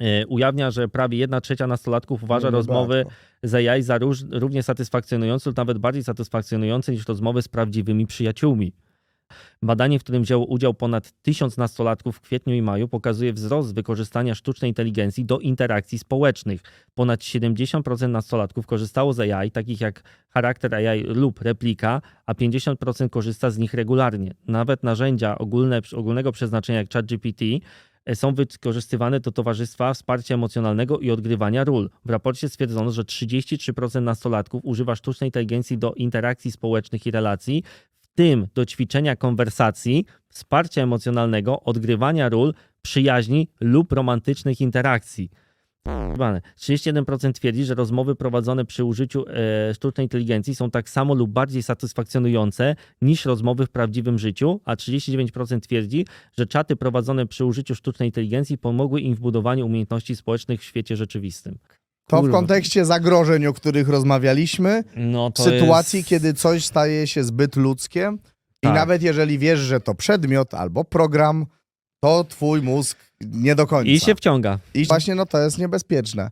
e, ujawnia, że prawie 1 trzecia nastolatków uważa No, rozmowy bardzo. z AI za róż, równie satysfakcjonujące lub nawet bardziej satysfakcjonujące niż rozmowy z prawdziwymi przyjaciółmi. Badanie, w którym wzięło udział ponad tysiąc nastolatków w kwietniu i maju, pokazuje wzrost wykorzystania sztucznej inteligencji do interakcji społecznych. Ponad 70% nastolatków korzystało z AI, takich jak charakter AI lub replika, a 50% korzysta z nich regularnie. Nawet narzędzia ogólne, ogólnego przeznaczenia jak ChatGPT są wykorzystywane do towarzystwa, wsparcia emocjonalnego i odgrywania ról. W raporcie stwierdzono, że 33% nastolatków używa sztucznej inteligencji do interakcji społecznych i relacji, w tym do ćwiczenia konwersacji, wsparcia emocjonalnego, odgrywania ról, przyjaźni lub romantycznych interakcji. Jebane. 31% twierdzi, że rozmowy prowadzone przy użyciu e, sztucznej inteligencji są tak samo lub bardziej satysfakcjonujące niż rozmowy w prawdziwym życiu, a 39% twierdzi, że czaty prowadzone przy użyciu sztucznej inteligencji pomogły im w budowaniu umiejętności społecznych w świecie rzeczywistym. To w kontekście zagrożeń, o których rozmawialiśmy, No, w sytuacji, kiedy coś staje się zbyt ludzkie i Tak. nawet jeżeli wiesz, że to przedmiot albo program, to twój mózg nie do końca. I się wciąga. I właśnie no to jest niebezpieczne.